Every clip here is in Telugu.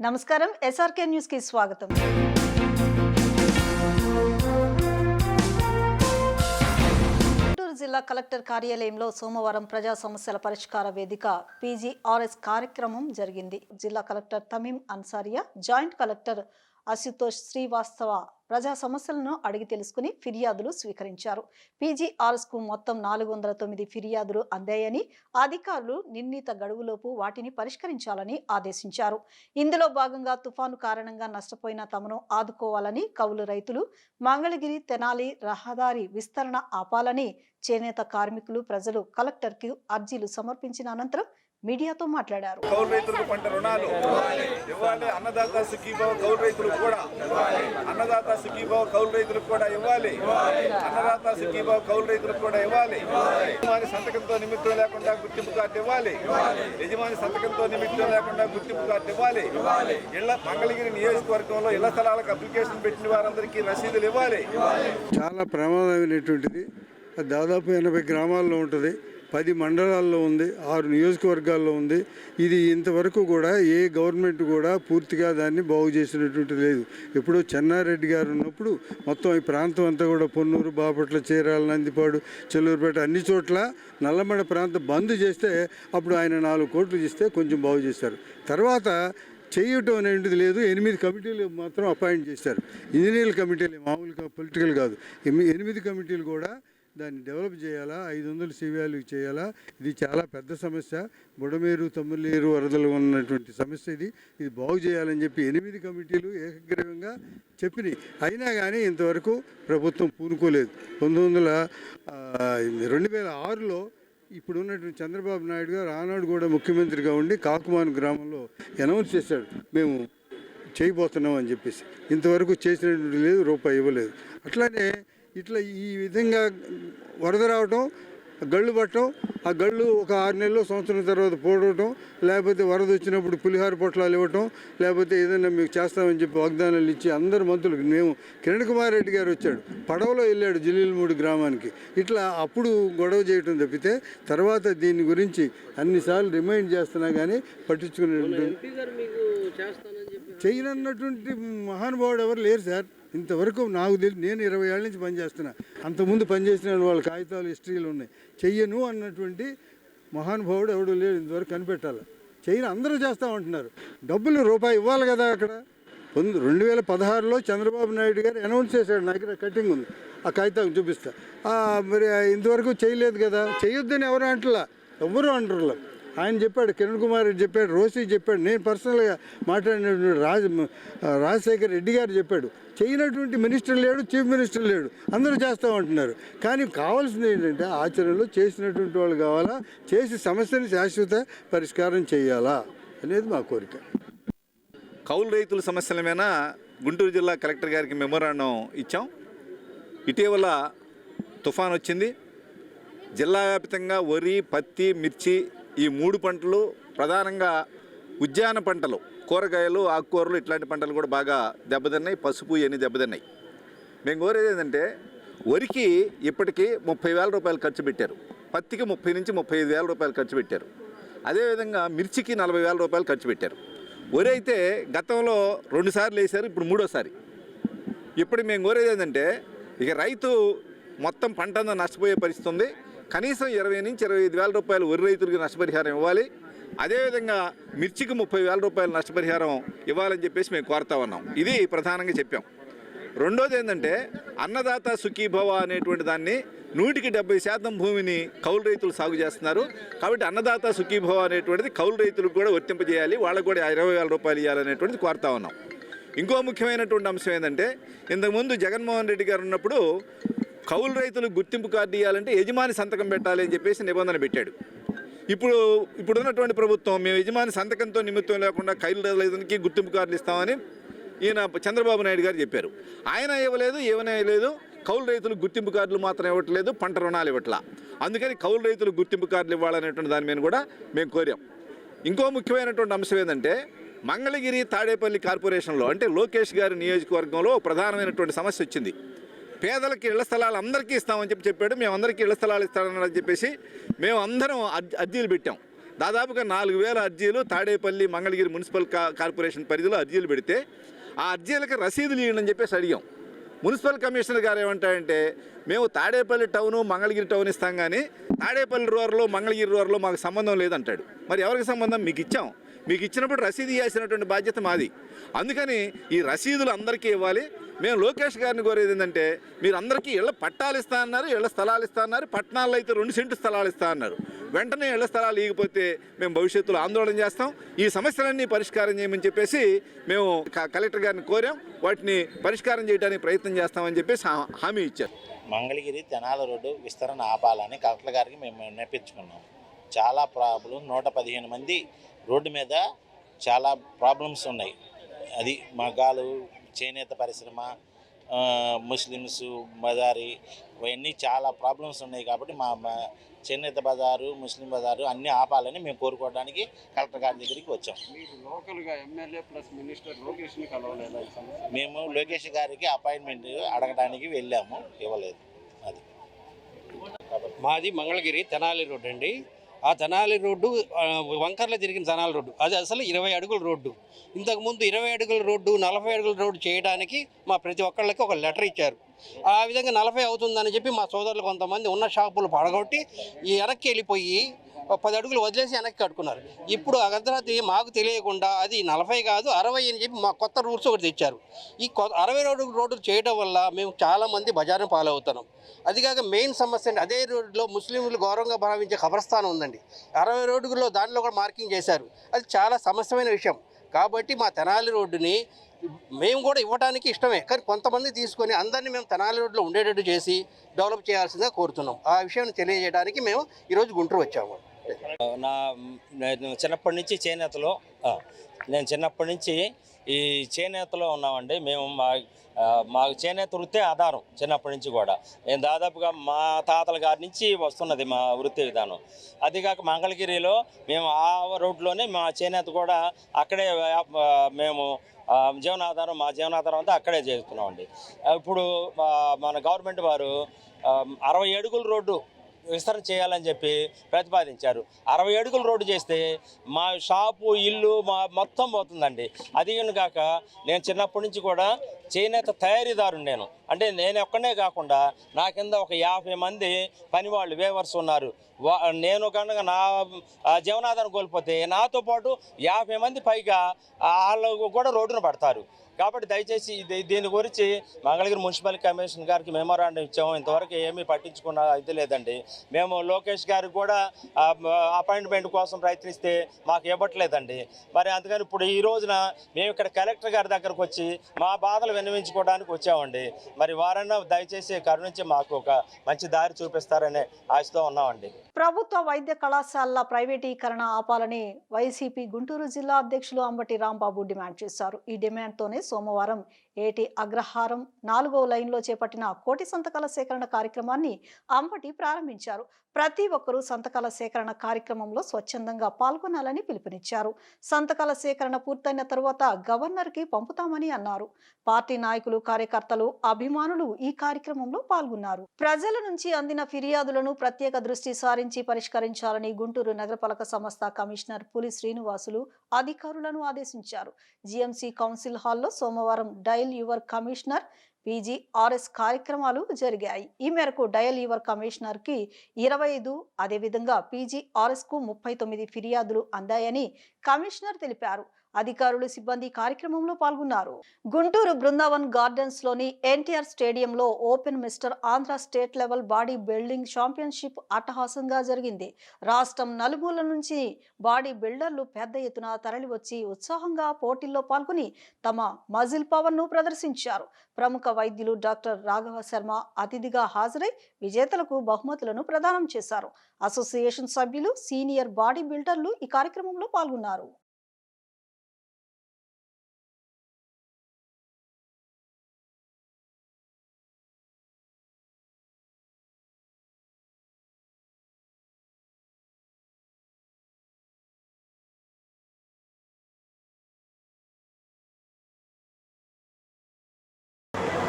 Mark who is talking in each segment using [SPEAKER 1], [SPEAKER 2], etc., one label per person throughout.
[SPEAKER 1] నమస్కారం. ఎస్ఆర్కే న్యూస్కి స్వాగతం. గుంటూరు జిల్లా కలెక్టర్ కార్యాలయంలో సోమవారం ప్రజా సమస్యల పరిష్కార వేదిక పీజీఆర్ఎస్ కార్యక్రమం జరిగింది. జిల్లా collector Tameem Ansariya joint collector Ashutosh Srivastava ప్రజా సమస్యలను అడిగి తెలుసుకుని ఫిర్యాదులు స్వీకరించారు. పీజీఆర్ఎస్కు మొత్తం నాలుగు వందల తొమ్మిది ఫిర్యాదులు అందాయని అధికారులు నిర్ణీత గడువులోపు వాటిని పరిష్కరించాలని ఆదేశించారు. ఇందులో భాగంగా తుఫాను కారణంగా నష్టపోయిన తమను ఆదుకోవాలని కౌలు రైతులు మంగళగిరి తెనాలి రహదారి విస్తరణ ఆపాలని చేనేత కార్మికులు ప్రజలు కలెక్టర్కి అర్జీలు సమర్పించిన అనంతరం మీడియాతో మాట్లాడారు.
[SPEAKER 2] కౌలు రైతులకు పంట రుణాలు ఇవ్వాలి. అన్నదాత సుఖీభావ కౌలు రైతులకు కూడా అన్నదాత సుఖీభావ కౌలు రైతులకు కూడా ఇవ్వాలి. అన్నదాత సుఖీభావ కౌలు రైతులకు కూడా ఇవ్వాలి. యజమాని సంతకంతో నిమిత్తం లేకుండా గుర్తింపు కార్డు ఇవ్వాలి. యజమాని సంతకంతో నిమిత్తం లేకుండా గుర్తింపు కార్డు ఇవ్వాలి. ఇళ్ళ మంగళగిరి నియోజకవర్గంలో ఇళ్ళ స్థలాలకు అప్లికేషన్ పెట్టిన వారందరికీ రసీదులు ఇవ్వాలి.
[SPEAKER 3] చాలా ప్రమాదమైనటువంటిది. దాదాపు ఎనభై గ్రామాల్లో ఉంటుంది. పది మండలాల్లో ఉంది ఆరు నియోజకవర్గాల్లో ఉంది. ఇది ఇంతవరకు కూడా ఏ గవర్నమెంట్ కూడా పూర్తిగా దాన్ని బాగు చేసినటువంటి లేదు. ఎప్పుడో చెన్నారెడ్డి గారు ఉన్నప్పుడు మొత్తం ఈ ప్రాంతం అంతా కూడా పొన్నూరు బాపట్ల చీరాల నందిపాడు చెల్లూరుపేట అన్ని చోట్ల నల్లమడ ప్రాంతం బంద్ చేస్తే అప్పుడు ఆయన నాలుగు కోట్లు ఇస్తే కొంచెం బాగు చేశారు. తర్వాత చేయటం అనేది లేదు. ఎనిమిది కమిటీలు మాత్రం అపాయింట్ చేశారు. ఇంజనీర్ల కమిటీలు మామూలుగా పొలిటికల్ కాదు. ఎనిమిది కమిటీలు కూడా దాన్ని డెవలప్ చేయాలా? ఐదు వందలు సివియాలు చేయాలా? ఇది చాలా పెద్ద సమస్య. బుడమేరు తమ్ములేరు వరదలు ఉన్నటువంటి సమస్య ఇది. ఇది బాగు చేయాలని చెప్పి ఎనిమిది కమిటీలు ఏకగ్రీవంగా చెప్పినాయి. అయినా కానీ ఇంతవరకు ప్రభుత్వం పూనుకోలేదు. పంతొమ్మిది వందల రెండు వేల ఆరులో ఇప్పుడు ఉన్నటువంటి చంద్రబాబు నాయుడు గారు ఆనాడు కూడా ముఖ్యమంత్రిగా ఉండి కాకుమాన్ గ్రామంలో అనౌన్స్ చేశాడు. మేము చేయబోతున్నాం అని చెప్పేసి. ఇంతవరకు చేసినటువంటి లేదు రూపాయి ఇవ్వలేదు. అట్లానే ఇట్లా ఈ విధంగా వరద రావటం గళ్ళు పట్టడం ఆ గళ్ళు ఒక ఆరు నెలలు సంవత్సరం తర్వాత పోడవటం లేకపోతే వరద వచ్చినప్పుడు పులిహార పొట్లాలు ఇవ్వటం లేకపోతే ఏదైనా మీకు చేస్తామని చెప్పి వాగ్దానాలు ఇచ్చి అందరు మంత్రులకు మేము కిరణ్ కుమార్ రెడ్డి గారు వచ్చాడు పడవలో వెళ్ళాడు జిల్లీలమూడి గ్రామానికి. ఇట్లా అప్పుడు గొడవ చేయటం తప్పితే తర్వాత దీని గురించి అన్నిసార్లు రిమైండ్ చేస్తున్నా కానీ
[SPEAKER 4] చెప్పి
[SPEAKER 3] చేయనన్నటువంటి మహానుభావుడు ఎవరు లేరు సార్. ఇంతవరకు నాకు తెలియదు నేను ఇరవై ఏళ్ళ నుంచి పనిచేస్తున్నా. అంతకుముందు పనిచేసిన వాళ్ళ కాగితాలు హిస్టరీలు ఉన్నాయి. చెయ్యను అన్నటువంటి మహానుభావుడు ఎవడు లేడు. ఇంతవరకు కనిపెట్టాలి. చేయను అందరూ చేస్తామంటున్నారు డబ్బులు రూపాయి ఇవ్వాలి కదా అక్కడ? పొందు రెండు వేల పదహారులో చంద్రబాబు నాయుడు గారు అనౌన్స్ చేశాడు. నా దగ్గర కటింగ్ ఉంది. ఆ కాగితం చూపిస్తా. మరి ఇంతవరకు చేయలేదు కదా? చేయొద్దని ఎవరు అంటలా? ఎవరు అంటారు ఆయన చెప్పాడు కిరణ్ కుమార్ రెడ్డి చెప్పాడు రోసి చెప్పాడు నేను పర్సనల్గా మాట్లాడినటువంటి రాజ రాజశేఖర్ రెడ్డి గారు చెప్పాడు చేయనటువంటి మినిస్టర్ లేడు చీఫ్ మినిస్టర్ లేడు అందరూ చేస్తామంటున్నారు. కానీ కావాల్సింది ఏంటంటే ఆచరణలో చేసినటువంటి వాళ్ళు కావాలా చేసి సమస్యని శాశ్వత పరిష్కారం చేయాలా అనేది మా కోరిక.
[SPEAKER 2] కౌలు రైతుల సమస్యల మీద గుంటూరు జిల్లా కలెక్టర్ గారికి మెమోరాండం ఇచ్చాం. ఇటీవల తుఫాన్ వచ్చింది. జిల్లా వ్యాప్తంగా వరి పత్తి మిర్చి ఈ మూడు పంటలు ప్రధానంగా ఉద్యాన పంటలు కూరగాయలు ఆకుకూరలు ఇట్లాంటి పంటలు కూడా బాగా దెబ్బతిన్నాయి పసుపు ఇవన్నీ దెబ్బతిన్నాయి. మేము కోరేది ఏంటంటే వరికి ఇప్పటికీ ముప్పై వేల రూపాయలు ఖర్చు పెట్టారు. పత్తికి ముప్పై నుంచి ముప్పై ఐదు వేల రూపాయలు ఖర్చు పెట్టారు. అదేవిధంగా మిర్చికి నలభై వేల రూపాయలు ఖర్చు పెట్టారు. వరి అయితే గతంలో రెండు సార్లు వేశారు ఇప్పుడు మూడోసారి. ఇప్పుడు మేము కోరేది ఏంటంటే ఇక రైతు మొత్తం పంట అంతా నష్టపోయే పరిస్థితి ఉంది. కనీసం ఇరవై నుంచి ఇరవై ఐదు వేల రూపాయలు వరి రైతులకు నష్టపరిహారం ఇవ్వాలి. అదేవిధంగా మిర్చికి ముప్పై వేల రూపాయలు నష్టపరిహారం ఇవ్వాలని చెప్పేసి మేము కోరుతా ఉన్నాం. ఇది ప్రధానంగా చెప్పాం. రెండోది ఏంటంటే అన్నదాత సుఖీభవ అనేటువంటి దాన్ని నూటికి డెబ్బై శాతం భూమిని కౌలు రైతులు సాగు చేస్తున్నారు. కాబట్టి అన్నదాత సుఖీభవ అనేటువంటిది కౌలు రైతులకు కూడా వర్తింపజేయాలి. వాళ్ళకు కూడా ఇరవై వేల రూపాయలు ఇవ్వాలనేటువంటిది కోరుతా ఉన్నాం. ఇంకో ముఖ్యమైనటువంటి అంశం ఏంటంటే ఇంతకుముందు జగన్మోహన్ రెడ్డి గారు ఉన్నప్పుడు కౌలు రైతులకు గుర్తింపు కార్డు ఇవ్వాలంటే యజమాని సంతకం పెట్టాలి అని చెప్పేసి నిబంధన పెట్టాడు. ఇప్పుడు ఇప్పుడున్నటువంటి ప్రభుత్వం మేము యజమాని సంతకంతో నిమిత్తం లేకుండా కైలు రైతులకి గుర్తింపు కార్డులు ఇస్తామని ఈయన చంద్రబాబు నాయుడు గారు చెప్పారు. ఆయన ఇవ్వలేదు ఏమైనా ఇవ్వలేదు కౌలు రైతులు గుర్తింపు కార్డులు మాత్రం ఇవ్వట్లేదు పంట రుణాలు ఇవ్వట్లా. అందుకని కౌలు రైతులు గుర్తింపు కార్డులు ఇవ్వాలనేటువంటి దాని మీద కూడా మేము కోరాం. ఇంకో ముఖ్యమైనటువంటి అంశం ఏంటంటే మంగళగిరి తాడేపల్లి కార్పొరేషన్లో అంటే లోకేష్ గారి నియోజకవర్గంలో ప్రధానమైనటువంటి సమస్య వచ్చింది. పేదలకి ఇళ్ళ స్థలాలు అందరికీ ఇస్తామని చెప్పి చెప్పాడు. మేము అందరికీ ఇళ్ళ స్థలాలు ఇస్తామని చెప్పేసి మేము అందరం అర్జీ- అర్జీలు పెట్టాం. దాదాపుగా నాలుగు వేల అర్జీలు తాడేపల్లి మంగళగిరి మున్సిపల్ కార్పొరేషన్ పరిధిలో అర్జీలు పెడితే ఆ అర్జీలకు రసీదులు ఇవ్వండి అని చెప్పేసి అడిగాం. మున్సిపల్ కమిషనర్ గారు ఏమంటారంటే మేము తాడేపల్లి టౌను మంగళగిరి టౌన్ ఇస్తాం కానీ తాడేపల్లి రూరల్లో మంగళగిరి రూరల్లో మాకు సంబంధం లేదంటాడు. మరి ఎవరికి సంబంధం? మీకు ఇచ్చాం. మీకు ఇచ్చినప్పుడు రసీదు ఇవ్వాల్సినటువంటి బాధ్యత మాది. అందుకని ఈ రసీదులు అందరికీ ఇవ్వాలి. మేము లోకేష్ గారిని కోరేది ఏంటంటే మీరు అందరికీ ఇళ్ళ పట్టాలు ఇస్తా అన్నారు ఇళ్ళ స్థలాలు ఇస్తా అన్నారు పట్టణాల్లో అయితే రెండు సెంటు స్థలాలు ఇస్తా అన్నారు. వెంటనే ఇళ్ళ స్థలాలు ఇవ్వకపోతే మేము భవిష్యత్తులో ఆందోళన చేస్తాం. ఈ సమస్యలన్నీ పరిష్కారం చేయమని చెప్పేసి మేము క- కలెక్టర్ గారిని కోరాం. వాటిని పరిష్కారం చేయడానికి ప్రయత్నం చేస్తామని చెప్పేసి హా- హామీ ఇచ్చారు.
[SPEAKER 5] మంగళగిరి తెనాల రోడ్డు విస్తరణ ఆపాలని కలెక్టర్ గారికి మేము నేర్పించుకున్నాం చాలా ప్రాబ్లం నూట పదిహేను మంది రోడ్డు మీద చాలా ప్రాబ్లమ్స్ ఉన్నాయి. అది మగాలు చేనేత పరిశ్రమ ముస్లిమ్స్ బజారి ఇవన్నీ చాలా ప్రాబ్లమ్స్ ఉన్నాయి కాబట్టి మా చేనేత బజారు ముస్లిం బజారు అన్నీ ఆపాలని మేము కోరుకోవడానికి కలెక్టర్ గారి దగ్గరికి వచ్చాం.
[SPEAKER 4] లోకల్గా ఎమ్మెల్యే ప్లస్ మినిస్టర్ లోకేష్ని కలవలేదా
[SPEAKER 5] మేము లోకేష్ గారికి అపాయింట్మెంట్ అడగడానికి వెళ్ళాము ఇవ్వలేదు అది.
[SPEAKER 4] మాది మంగళగిరి తెనాలి రోడ్డు అండి. ఆ జనాలి రోడ్డు వంకర్లో తిరిగిన జనాల రోడ్డు. అది అసలు ఇరవై అడుగుల రోడ్డు. ఇంతకుముందు ఇరవై అడుగుల రోడ్డు నలభై అడుగుల రోడ్డు చేయడానికి మా ప్రతి ఒక్కళ్ళకి ఒక లెటర్ ఇచ్చారు. ఆ విధంగా నలభై అవుతుందని చెప్పి మా సోదరులు కొంతమంది ఉన్న షాపులు పడగొట్టి ఈ వెనక్కి వెళ్ళిపోయి పది అడుగులు వదిలేసి వెనక్కి కట్టుకున్నారు. ఇప్పుడు అర్ధరాత్రి మాకు తెలియకుండా అది నలభై కాదు అరవై అని చెప్పి మా కొత్త రూల్స్ ఒకటి తెచ్చారు. ఈ కొ అరవై రోడ్డు రోడ్డు చేయడం వల్ల మేము చాలామంది బజారును పాలవుతున్నాం. అది కాక మెయిన్ సమస్య అండి అదే రోడ్లో ముస్లింలు గౌరవంగా భావించే ఖబరస్థానం ఉందండి. అరవై రోడ్డులో దానిలో కూడా మార్కింగ్ చేశారు. అది చాలా సమస్యమైన విషయం. కాబట్టి మా తెనాలి రోడ్డుని మేము కూడా ఇవ్వడానికి ఇష్టమే. కానీ కొంతమంది తీసుకొని అందరినీ మేము తెనాలి రోడ్లో ఉండేటట్టు చేసి డెవలప్ చేయాల్సిందిగా కోరుతున్నాం. ఆ విషయాన్ని తెలియజేయడానికి మేము ఈరోజు గుంటూరు వచ్చాము.
[SPEAKER 6] నా నేను చిన్నప్పటి నుంచి చేనేతలో నేను చిన్నప్పటి నుంచి ఈ చేనేతలో ఉన్నామండి. మేము మా మాకు చేనేత వృత్తే ఆధారం చిన్నప్పటి నుంచి కూడా. నేను దాదాపుగా మా తాతల గారి నుంచి వస్తున్నది మా వృత్తి విధానం. అది కాక మంగళగిరిలో మేము ఆ రోడ్లోనే మా చేనేత కూడా అక్కడే మేము జీవనాధారం మా జీవనాధారం అంతా అక్కడే చేస్తున్నామండి. ఇప్పుడు మన గవర్నమెంట్ వారు అరవై అడుగుల రోడ్డు విస్తరణ చేయాలని చెప్పి ప్రతిపాదించారు. అరవై అడుగులు రోడ్డు చేస్తే మా షాపు ఇల్లు మా మొత్తం పోతుందండి. అది కాక నేను చిన్నప్పటి నుంచి కూడా చేనేత తయారీదారు నేను. అంటే నేను ఒక్కనే కాకుండా నా కింద ఒక యాభై మంది పనివాళ్ళు వేవర్స్ ఉన్నారు. నేను కనుక నా జీవనాధారం కోల్పోతే నాతో పాటు యాభై మంది పైగా వాళ్ళు కూడా రోడ్డున పడతారు. కాబట్టి దయచేసి ఇది దీని గురించి మంగళగిరి మున్సిపల్ కమిషన్ గారికి మెమోరాండం ఇచ్చాము. ఇంతవరకు ఏమీ పట్టించుకున్న ఇది లేదండి. మేము లోకేష్ గారికి కూడా అపాయింట్మెంట్ కోసం ప్రయత్నిస్తే మాకు ఇవ్వట్లేదండి. మరి అందుకని ఇప్పుడు ఈ రోజున మేము ఇక్కడ కలెక్టర్ గారి దగ్గరకు వచ్చి మా బాధలు విన్నవించుకోవడానికి వచ్చామండి. మరి వారన్నా దయచేసి కరుణించి మాకు ఒక మంచి దారి చూపిస్తారనే ఆశతో ఉన్నామండి.
[SPEAKER 1] ప్రభుత్వ వైద్య కళాశాలల ప్రైవేటీకరణ ఆపాలని వైసీపీ గుంటూరు జిల్లా అధ్యక్షులు అంబటి రాంబాబు డిమాండ్ చేశారు. ఈ డిమాండ్తోనే సోమవారం ఏటి అగ్రహారం నాలుగో లైన్లో చేపట్టిన కోటి సంతకాల సేకరణ కార్యక్రమాన్ని అంబటి ప్రారంభించారు. ప్రతి ఒక్కరూ సంతకాల సేకరణ కార్యక్రమంలో స్వచ్ఛందంగా పాల్గొనాలని పిలుపునిచ్చారు. సంతకాల సేకరణ పూర్తయిన తరువాత గవర్నర్కి పంపుతామని అన్నారు. పార్టీ నాయకులు కార్యకర్తలు అభిమానులు ఈ కార్యక్రమంలో పాల్గొన్నారు. ప్రజల నుంచి అందిన ఫిర్యాదులను ప్రత్యేక దృష్టి సారించి పరిష్కరించాలని గుంటూరు నగరపాలక సంస్థ కమిషనర్ పులి శ్రీనివాసులు అధికారులను ఆదేశించారు. జిఎంసి కౌన్సిల్ హాల్లో సోమవారం డై డయల్ యువర్ కమిషనర్ పీజీఆర్ఎస్ కార్యక్రమాలు జరిగాయి. ఈ మేరకు డయల్ యువర్ కమిషనర్కి ఇరవై ఐదు అదేవిధంగా పీజీఆర్ఎస్కు ముప్పై తొమ్మిది ఫిర్యాదులు అందాయని కమిషనర్ తెలిపారు. అధికారులు సిబ్బంది కార్యక్రమంలో పాల్గొన్నారు. గుంటూరు బృందావన్ గార్డెన్స్లోని ఎన్టీఆర్ స్టేడియంలో open mister Andhra state level bodybuilding championship అట్టహాసంగా జరిగింది. రాష్ట్రం నలుమూల నుంచి బాడీ బిల్డర్లు పెద్ద ఎత్తున తరలివచ్చి ఉత్సాహంగా పోటీల్లో పాల్గొని తమ మజిల్ పవర్ను ప్రదర్శించారు. ప్రముఖ వైద్యులు డాక్టర్ రాఘవ శర్మ అతిథిగా హాజరై విజేతలకు బహుమతులను ప్రదానం చేశారు. అసోసియేషన్ సభ్యులు సీనియర్ బాడీ బిల్డర్లు ఈ కార్యక్రమంలో పాల్గొన్నారు.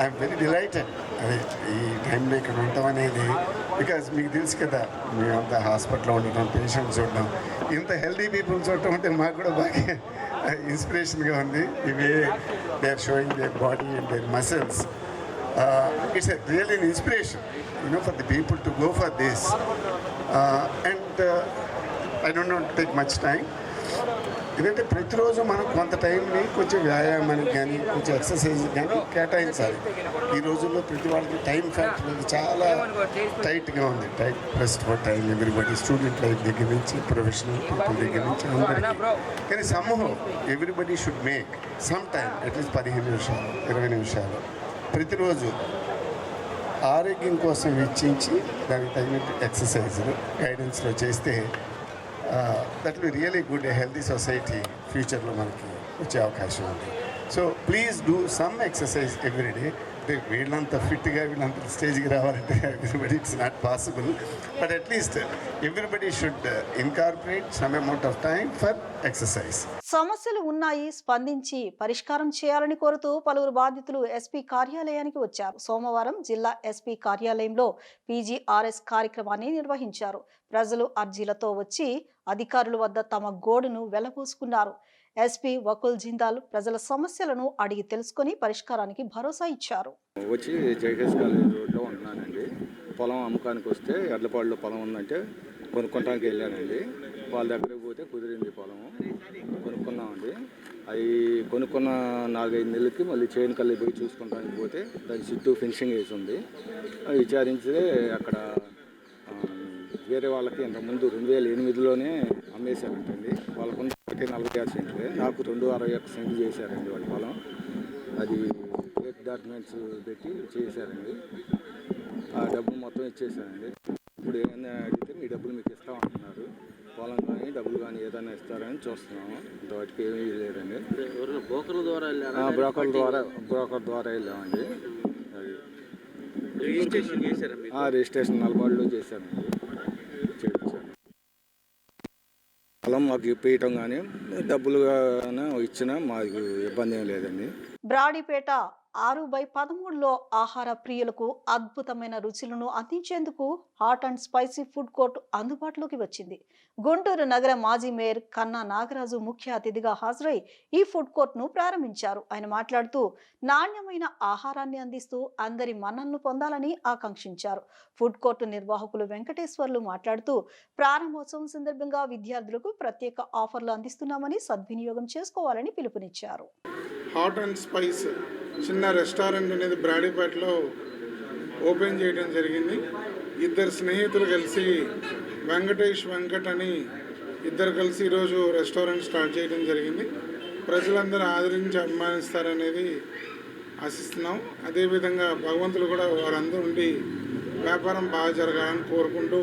[SPEAKER 7] ఐఎమ్ వెరీ డిలైటెడ్ అదే ఈ టైంలో ఇక్కడ ఉండటం అనేది బికాజ్ మీకు తెలుసు కదా మేమంతా హాస్పిటల్లో ఉండటం పేషెంట్స్ చూడడం ఇంత హెల్దీ పీపుల్ చూడటం అంటే మాకు కూడా బాగా ఇన్స్పిరేషన్గా ఉంది. ఇవే they are showing their body and their muscles it's real in inspiration you know for the people to go for this and I don't not take much time ఎందుకంటే ప్రతిరోజు మనం కొంత టైంని కొంచెం వ్యాయామానికి కానీ కొంచెం ఎక్సర్సైజ్ కానీ కేటాయించాలి. ఈ రోజుల్లో ప్రతి వాళ్ళకి టైం ఫ్యాక్టర్ అనేది చాలా టైట్గా ఉంది. Tight first for time everybody student life దగ్గర నుంచి ప్రొఫెషనల్ పీపుల్ దగ్గర నుంచి అందరికీ. కానీ సమూహం everybody should make some time at least పదిహేను నిమిషాలు ఇరవై నిమిషాలు. ప్రతిరోజు ఆరోగ్యం కోసం వెచ్చించి దానికి తగినట్టు ఎక్సర్సైజులు గైడెన్స్లో చేస్తే that will really good healthy society ఫ్యూచర్లో మనకి వచ్చే అవకాశం ఉంది so please do some exercise everyday అంటే వీళ్ళంత ఫిట్గా వీళ్ళంత స్టేజ్కి రావాలంటే everybody it's not possible but at least everybody should incorporate some amount of time for exercise
[SPEAKER 1] సమస్యలు ఉన్నాయి స్పందించి పరిష్కారం చేయాలని కోరుతూ పలువురు బాధితులు ఎస్పీ కార్యాలయానికి వచ్చారు. సోమవారం జిల్లా ఎస్పీ కార్యాలయంలో పీజీఆర్ఎస్ కార్యక్రమాన్ని నిర్వహించారు. ప్రజలు అర్జీలతో వచ్చి అధికారుల వద్ద తమ గోడును వెలబోసుకున్నారు. ఎస్పీ వకుల్ జిందాల్ ప్రజల సమస్యలను అడిగి తెలుసుకొని పరిష్కారానికి భరోసా ఇచ్చారు.
[SPEAKER 8] వచ్చి జైకేష్ కాలేజ్ రోడ్లో ఉంటున్నానండి. పొలం అమ్మకానికి వస్తే ఎడ్లపాడులో పొలం ఉందంటే కొనుక్కోటానికి వెళ్ళానండి. వాళ్ళ దగ్గరికి పోతే కుదిరింది పొలము. కొనుక్కున్నామండి. అవి కొనుక్కున్న నాలుగైదు నెలలకి మళ్ళీ చైన్ కల్లి పోయి చూసుకుంటానికి పోతే దాని చుట్టూ ఫినిషింగ్ వేసి ఉంది. అవి అక్కడ వేరే వాళ్ళకి ఇంతకుముందు రెండు వేల ఎనిమిదిలోనే అమ్మేశారంటండి. వాళ్ళకున్న ఒకటి నలభై ఆరు సెంట్లు. నాకు రెండు అరవై ఒక్క సెంట్లు చేశారండి వాళ్ళ పొలం. అది ఫేక్ డాక్యుమెంట్స్ పెట్టి చేశారండి. ఆ డబ్బు మొత్తం ఇచ్చేసానండి ఇప్పుడు ఏమైనా అడిగితే మీ డబ్బులు మీకు ఇస్తామంటున్నారు. పొలం కానీ డబ్బులు కానీ ఏదైనా ఇస్తారని చూస్తున్నాము. ఇంతవరకు ఏమీ లేదండి.
[SPEAKER 6] బ్రోకర్ల ద్వారా
[SPEAKER 8] బ్రోకర్ ద్వారా బ్రోకర్ ద్వారా వెళ్ళామండి. అది
[SPEAKER 6] రిజిస్ట్రేషన్ చేశారా
[SPEAKER 8] ఆ, పొలం మాకు ఇప్పించడం కానీ డబ్బులుగా ఇచ్చినా మాకు ఇబ్బంది ఏం లేదండి.
[SPEAKER 1] బ్రాడీపేట ఆరు బై పదమూడులో ఆహార ప్రియులకు అద్భుతమైన రుచులను అందించేందుకు hot and spicy food court అందుబాటులోకి వచ్చింది. గుంటూరు నగర మాజీ మేయర్ కన్నా నాగరాజు ముఖ్య అతిథిగా హాజరై ఈ ఫుడ్ కోర్ట్ను ప్రారంభించారు. ఆయన మాట్లాడుతూ నాణ్యమైన ఆహారాన్ని అందిస్తూ అందరి మన్నన్ను పొందాలని ఆకాంక్షించారు. ఫుడ్ కోర్టు నిర్వాహకులు వెంకటేశ్వర్లు మాట్లాడుతూ ప్రారంభోత్సవం సందర్భంగా విద్యార్థులకు ప్రత్యేక ఆఫర్లు అందిస్తున్నామని సద్వినియోగం చేసుకోవాలని పిలుపునిచ్చారు.
[SPEAKER 9] హాట్ అండ్ స్పైస్ చిన్న రెస్టారెంట్ అనేది బ్రాడీపేటలో ఓపెన్ చేయడం జరిగింది. ఇద్దరు స్నేహితులు కలిసి వెంకటేష్ వెంకట్ అని ఇద్దరు కలిసి ఈరోజు రెస్టారెంట్ స్టార్ట్ చేయడం జరిగింది. ప్రజలందరూ ఆదరించి అభిమానిస్తారనేది ఆశిస్తున్నాం. అదేవిధంగా భగవంతులు కూడా వారందరూ ఉండి వ్యాపారం బాగా జరగాలని కోరుకుంటూ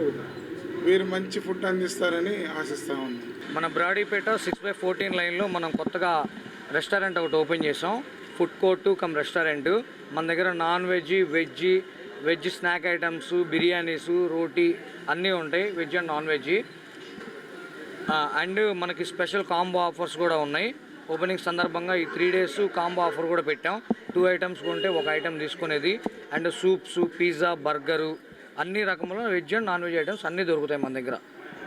[SPEAKER 9] వీరు మంచి ఫుడ్ అందిస్తారని ఆశిస్తా ఉన్నాం.
[SPEAKER 10] మన బ్రాడీపేట సిక్స్ బై ఫోర్టీన్ లైన్లో మనం కొత్తగా రెస్టారెంట్ ఒకటి ఓపెన్ చేసాం ఫుడ్ కోర్టు కమ్ రెస్టారెంట్. మన దగ్గర non veg veg veg snack items biryanis roti అన్నీ ఉంటాయి veg and non veg. And మనకి స్పెషల్ కాంబో ఆఫర్స్ కూడా ఉన్నాయి. ఓపెనింగ్ సందర్భంగా ఈ త్రీ డేస్ కాంబో ఆఫర్ కూడా పెట్టాం. టూ ఐటమ్స్ కొంటే ఒక ఐటమ్ తీసుకునేది. అండ్ సూప్స్ పిజ్జా బర్గరు అన్ని రకముల veg and non veg items అన్నీ దొరుకుతాయి మన దగ్గర.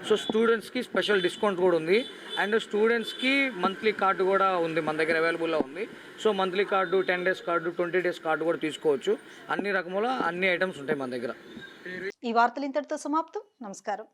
[SPEAKER 10] సో స్టూడెంట్స్కి స్పెషల్ డిస్కౌంట్ కూడా ఉంది. అండ్ స్టూడెంట్స్కి మంత్లీ కార్డు కూడా ఉంది మన దగ్గర అవైలబుల్లో ఉంది. So monthly card ten days card twenty days card కూడా తీసుకోవచ్చు. అన్ని రకముల అన్ని ఐటమ్స్ ఉంటాయి మన దగ్గర.
[SPEAKER 1] ఈ వార్తలు ఇంతటితో సమాప్తం. నమస్కారం.